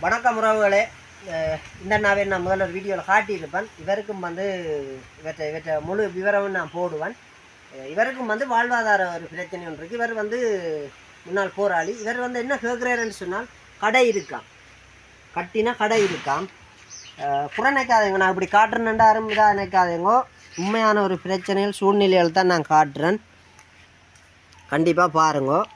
வணக்கம் உறவுகளே. இந்த நாவே நான் முதல்ல ஒரு வீடியோவில் காட்டியிருப்பேன். இவருக்கும் வந்து இவற்றை இவற்றை முழு விவரமும் நான் போடுவேன். இவருக்கும் வந்து வாழ்வாதார ஒரு பிரச்சனை ஒன்று இருக்குது இவர் வந்து முன்னாள் போராளி. இவர் வந்து என்ன கேட்குறாருன்னு சொன்னால் கடை இருக்காம். கட்டினா கடை இருக்காம். அஹ் நினைக்காதீங்க நான் இப்படி காட்டுறேன்டா யாரும் இதாக நினைக்காதீங்க உண்மையான ஒரு பிரச்சனைகள் சூழ்நிலைகள் தான் நான் காட்டுறேன். கண்டிப்பாக பாருங்க.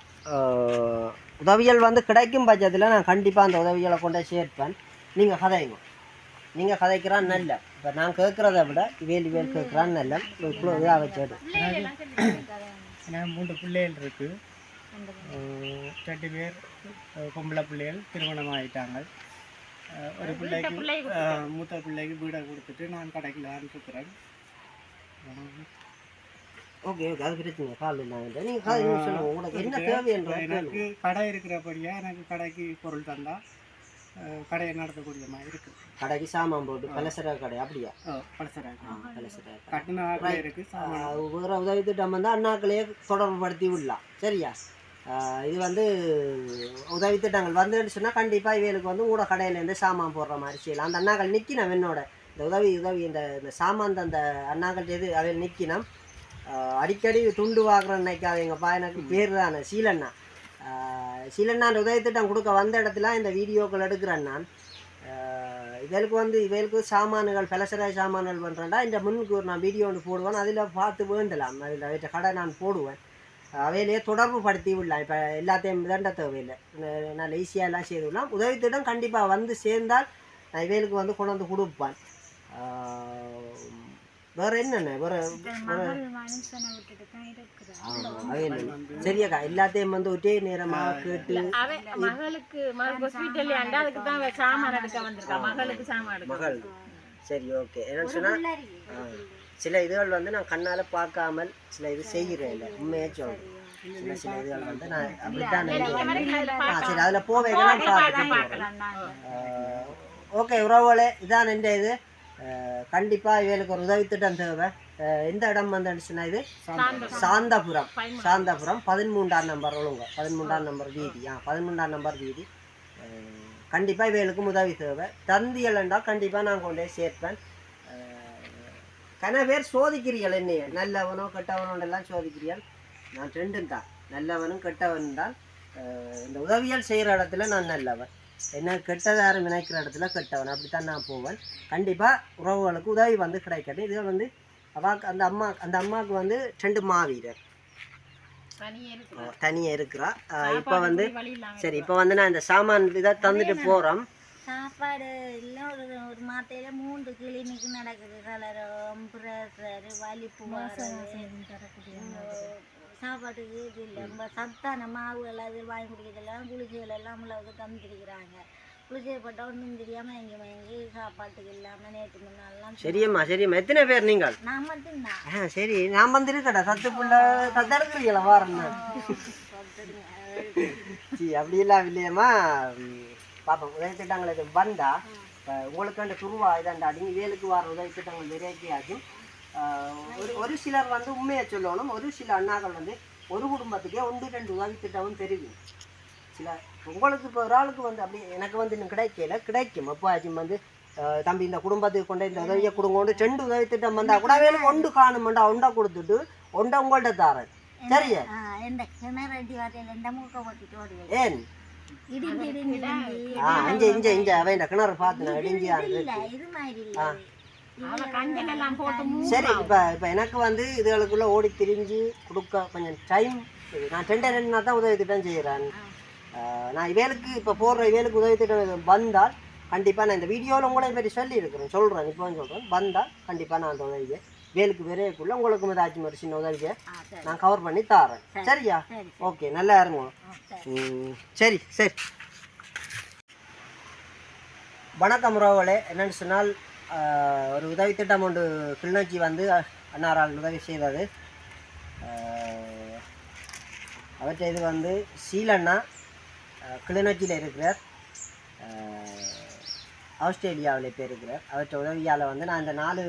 உதவிகள் வந்து கிடைக்கும் பட்சத்தில் நான் கண்டிப்பாக அந்த உதவிகளை கொண்டு போய் சேர்ப்பேன். நீங்கள் கதைங்க. நீங்கள் கதைக்கிறான் நல்ல. இப்போ நான் கேட்குறத விட வேலி வேல் கேட்குறான் நல்ல. இவ்வளோ இதாக வச்சது நான் மூன்று பிள்ளைகள் இருக்குது ரெண்டு பேர் பொம்பளை பிள்ளைகள் திருமணம் ஆகிட்டாங்க ஒரு பிள்ளைக்கு மூத்த பிள்ளைக்கு வீடை கொடுத்துட்டு நான் கடைக்கலான்னு இருக்கிறேன். ஓகே ஓகே அது பிரச்சனை கால் இல்லாமல் நீங்கள் நீங்கள் சொல்லுங்கள் உங்களுக்கு என்ன தேவைன்ற எனக்கு கடை இருக்கிறபடியா எனக்கு கடைக்கு பொருள் தந்தா அஹ் கடையை நடத்தக்கூடிய மாதிரி இருக்கு. கடைக்கு சாமான் போட்டு பலசர கடை அப்படியா? பலசராக ஆ பலசர கடை. கட்டின ஆட்கள் இருக்கு சாமான். ஆஹ் வேற உதவி திட்டம் வந்து அண்ணாக்களையே தொடர்பு படுத்தி விடலாம். சரியா? இது வந்து உதவி திட்டங்கள் வந்துன்னு சொன்னால் கண்டிப்பாக இவங்களுக்கு வந்து கூட கடையிலேருந்து சாமான் போடுற மாதிரி செய்யலாம். அந்த அண்ணாக்கள் நிற்கணும் என்னோட. இந்த உதவி உதவி இந்த இந்த சாமான் அந்த அண்ணாக்கள் எது அவையில் நிற்கணும் அடிக்கடி துண்டு வாங்குற நினைக்காதீங்கப்பா எனக்கு பேர் தானே சீலண்ணா ஆஹ் உதயத்திட்டம் கொடுக்க வந்த இடத்துல இந்த வீடியோக்கள் எடுக்கிறேன் நான். இவளுக்கு வந்து இவளுக்கு சாமான்கள் பலசராய் சாமான்கள் பண்ணுறேன்டா இந்த முன்னுக்கு ஒரு நான் வீடியோ ஒன்று போடுவேன் அதில் பார்த்து வேண்டலாம். அதில் வைத்த கடை நான் போடுவேன். அவையிலேயே தொடர்பு படுத்தி விடலாம். இப்போ எல்லாத்தையும் தண்ட தேவையில்லை. நான் நல்ல ஈஸியாக எல்லாம் செய்து விடலாம். உதவித்திட்டம் கண்டிப்பாக வந்து சேர்ந்தால் நான் இவளுக்கு வந்து கொண்டு வந்து கொடுப்பேன். வேற என்னென்ன வேற சரியாக்கா எல்லாத்தையும் வந்து ஒரே நேரமாக கேட்டு மகளுக்கு ஹாஸ்பிட்டல் அதுக்கு தான் அவன் சாமான் எடுக்க வந்திருக்கா. மகளுக்கு சாமான் எடுக்க சரி ஓகே. என்னன்னு சில இதுகள் வந்து நான் கண்ணால் பார்க்காமல் சில இது செய்கிறேன் இல்லை. உண்மையே சொல்கிறேன் சில சில இதுகள் வந்து நான் அப்படித்தான் நினைக்கிறேன். ஆ சரி அதில் பார்த்துட்டு ஓகே உறவுகளே இதான் இந்த இது. கண்டிப்பாக இவளுக்கு ஒரு உதவி திட்டம் தேவை எந்த இடம் வந்துச்சுன்னா இது? சாந்தபுரம். சாந்தபுரம். பதிமூன்றாம் நம்பர் ஒழுங்க. பதிமூன்றாம் நம்பர் வீதி. ஆ பதிமூன்றாம் நம்பர் வீதி. கண்டிப்பாக இவளுக்கும் உதவி தேவை. தந்தியல் என்றால் கண்டிப்பாக நான் கொண்டு போய் சேர்ப்பேன் கன பேர் சோதிக்கிறீர்கள் என்னைய? நல்லவனோ கெட்டவனோ எல்லாம் சோதிக்கிறீர்கள். நான் ரெண்டும் தான். நல்லவனும் கெட்டவனும் தான் இந்த உதவியல் செய்கிற இடத்துல நான் நல்லவன். என்ன கெட்டதை யாரும் நினைக்கிற இடத்துல கெட்டவன் அப்படித்தான் நான் போவேன். கண்டிப்பாக உறவுகளுக்கு உதவி வந்து கிடைக்கட்டும். இது வந்து அவாக்கு அந்த அம்மா அந்த அம்மாவுக்கு வந்து ரெண்டு மாவீரர். தனியாக இருக்கிறா. இப்போ வந்து சரி இப்போ வந்து நான் இந்த சாமான் இதை தந்துட்டு போகிறோம் சாப்பாடு எல்லாம் ஒரு ஒரு மாத்தையில மூன்று கிளினிக் நடக்குது. கலரம் பிரஷர் வலிப்பு சாப்பாட்டுக்கு இது இல்லை. நம்ம சத்தான மாவுகள் அது வாங்கி குடிக்கிறதெல்லாம் குளிசைகள் எல்லாம் உள்ளவங்க தந்துருக்கிறாங்க குளிசை போட்டால் ஒன்றும் தெரியாமல் எங்கே வாங்கி சாப்பாட்டுக்கு இல்லாமல் நேற்று முன்னாலாம் சரியம்மா சரியம்மா எத்தனை பேர் நீங்கள்? நான் மட்டும்தான். ஆ சரி. நான் வந்துருக்கடா சத்து புள்ள தத்தெடுக்கிறீங்களா வாரண்ணா சரி அப்படியெல்லாம் இல்லையம்மா. ம், பாப்போம் உதவி திட்டங்களுக்கு வந்தா இப்போ உங்களுக்கு அந்த துருவா இதாண்டா அடிங்க வேலுக்கு வர உதவி திட்டங்கள் நிறைவேற்றியாச்சும் ஒரு ஒரு சிலர் வந்து உண்மையை சொல்லணும். ஒரு சில அண்ணாக்கள் வந்து ஒரு குடும்பத்துக்கே ஒன்று ரெண்டு உதவி திட்டமும் தெரியும் சில உங்களுக்கு இப்போ ஒரு ஆளுக்கு வந்து அப்படி எனக்கு வந்து இன்னும் கிடைக்கல. கிடைக்கும். அப்போ ஆச்சும் வந்து தம்பி இந்த குடும்பத்துக்கு கொண்டு இந்த உதவியை கொடுங்க ரெண்டு உதவி திட்டம் வந்தா கூட வேணும் ஒன்று காணுமெண்டா ஒண்டை கொடுத்துட்டு ஒண்டை உங்கள்கிட்ட தாரேன். சரியா? ஏன்? இடிஞ்சு இடிஞ்சு இடிஞ்சு ஆ இஞ்ச இஞ்ச இஞ்ச. அவன் இந்த கிணறு பார்த்து இடிஞ்சி இல்லை சரி இப்போ இப்போ எனக்கு வந்து இதுகளுக்குள்ள ஓடி திரிஞ்சு கொடுக்க கொஞ்சம் டைம் நான் ரெண்டு நாள் தான் உதவி திட்டம் செய்கிறேன் நான் இவேலுக்கு இப்போ போடுற இவேலுக்கு உதவி திட்டம் வந்தால் கண்டிப்பாக நான் இந்த வீடியோவில் உங்களை பற்றி சொல்லி இருக்கிறேன் சொல்கிறேன் இப்போ சொல்கிறேன் வந்தால் கண்டிப்பாக நான் அந்த உதவியை வேலுக்கு விரைவுக்குள்ள உங்களுக்கு ஏதாச்சும் ஒரு சின்ன உதவியை நான் கவர் பண்ணி தாரேன். சரியா? சரி ஓகே நல்லா இருங்க. சரி சரி. வணக்கம் உறவுகளே. என்னன்னு சொன்னால் ஒரு உதவி திட்டம் ஒன்று கிளிநொச்சி வந்து அன்னாரால் உதவி செய்தது. அவற்றை இது வந்து சீலண்ணா கிளிநொச்சியில் இருக்கிறார். ஆஸ்திரேலியாவில் இப்போ இருக்கிறார் அவற்றை உதவியால் வந்து நான் இந்த நாலு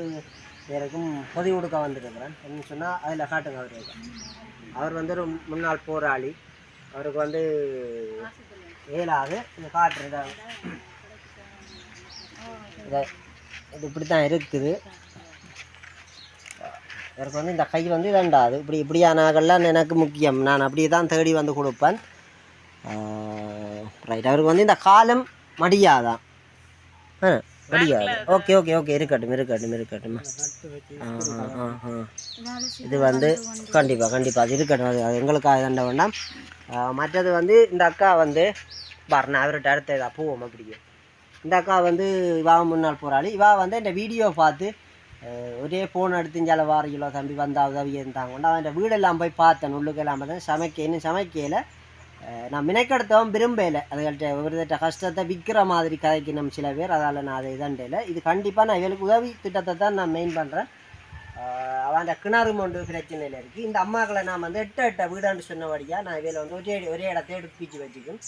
பேருக்கும் பொதி கொடுக்க வந்திருக்கிறேன். என்னன்னு சொன்னால் அதில் காட்டுங்க அவர். அவர் வந்து ஒரு முன்னாள் போராளி. அவருக்கு வந்து ஏழாவது இது காட்டுறது இதை இது இப்படி தான் இருக்குது. எனக்கு வந்து இந்த கை வந்து இதண்டாது இப்படி இப்படியானாகலாம் எனக்கு முக்கியம். நான் அப்படியே தான் தேடி வந்து கொடுப்பேன். ரைட் அவருக்கு வந்து இந்த காலம் மடியாதான். ஆ மடியாது. Okay okay okay. இருக்கட்டும் இருக்கட்டும் இருக்கட்டும். ஆ ஆ இது வந்து கண்டிப்பாக கண்டிப்பாக அது இருக்கட்டும். அது அது எங்களுக்காக தண்ட வேண்டாம். மற்றது வந்து இந்த அக்கா வந்து பாரு நான் அவர்கிட்ட அடுத்த இதாக போவோம் அப்படியே. இந்த அக்கா வந்து இவா முன்னாள் போராளி. இவா வந்து இந்த வீடியோ பார்த்து ஒரே ஃபோன் எடுத்துஞ்சால வாரிகளோ தம்பி வந்தா உதவி இருந்தாங்க அவன் வீடெல்லாம் போய் பார்த்தேன் உள்ளுக்கெல்லாம் பார்த்தேன். சமைக்க இன்னும் சமைக்கையில் நான் மினைக்கெடுத்தவன் விரும்பலை. அதுகள்கிட்ட ஒருத்தட்ட கஷ்டத்தை விற்கிற மாதிரி கதைக்கணும் சில பேர். அதால் நான் அதை இதண்டையில் இது கண்டிப்பாக நான் இவளுக்கு உதவி திட்டத்தை தான் நான் மெயின் பண்ணுறேன் அவன் கிணறு மொண்டு பிரச்சனையில் இருக்குது இந்த அம்மாக்களை நான் வந்து எட்ட எட்ட வீடான்னு சொன்னபடியாக நான் இதில் வந்து ஒரே ஒரே இடத்த எடுத்து பீச்சு வச்சுக்கும்.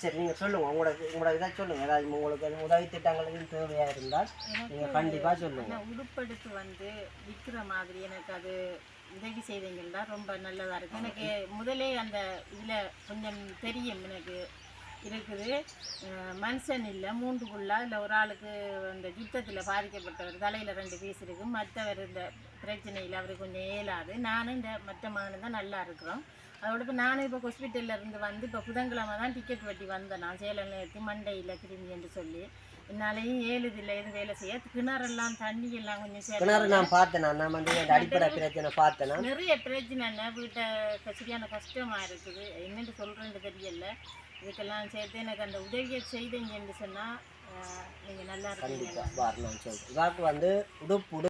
சரி நீங்கள் சொல்லுங்கள் உங்களுக்கு உங்களோட இதை சொல்லுங்கள் ஏதாவது உங்களுக்கு உதவி திட்டங்கள் எதுவும் தேவையாக இருந்தால் நீங்கள் கண்டிப்பாக சொல்லுங்கள் உடுப்பெடுத்து வந்து விற்கிற மாதிரி எனக்கு அது உதவி செய்தீங்கன்னா ரொம்ப நல்லதாக இருக்கும் எனக்கு முதலே அந்த இதில் கொஞ்சம் தெரியும் எனக்கு இருக்குது. மனுஷன் இல்லை மூன்றுக்குள்ளா இல்லை ஒரு ஆளுக்கு அந்த யுத்தத்தில் பாதிக்கப்பட்டவர் தலையில் ரெண்டு பீஸ் இருக்கு. மற்றவர் இந்த பிரச்சனையில் அவர் கொஞ்சம் இயலாது. நானும் இந்த மற்ற மகனும் தான் நல்லா இருக்கிறோம். அதோட இப்போ நானும் இப்போ ஹாஸ்பிட்டல்ல இருந்து வந்து இப்போ புதன்கிழமை தான் டிக்கெட் வெட்டி வந்தேன். நான் சேலம் நேரத்து மண்டையில் கிருமி என்று சொல்லி. என்னாலையும் ஏழுதில்லை எதுவும் வேலை செய்ய. கிணறெல்லாம் தண்ணி எல்லாம் கொஞ்சம் கிணறு நான் பார்த்தேன் நான். வந்து அடிப்படை பிரச்சனை பார்த்தேன். நிறைய பிரச்சனை என்ன? வீட்டை சரியான கஷ்டமா இருக்குது. என்னென்னு சொல்றேன்னு தெரியல. இதுக்கெல்லாம் சேர்த்து எனக்கு அந்த உதவியை செய்தீங்கன்னு சொன்னா அஹ், நீங்க நல்லா இவாக்கு வந்து உடுப்பு உடு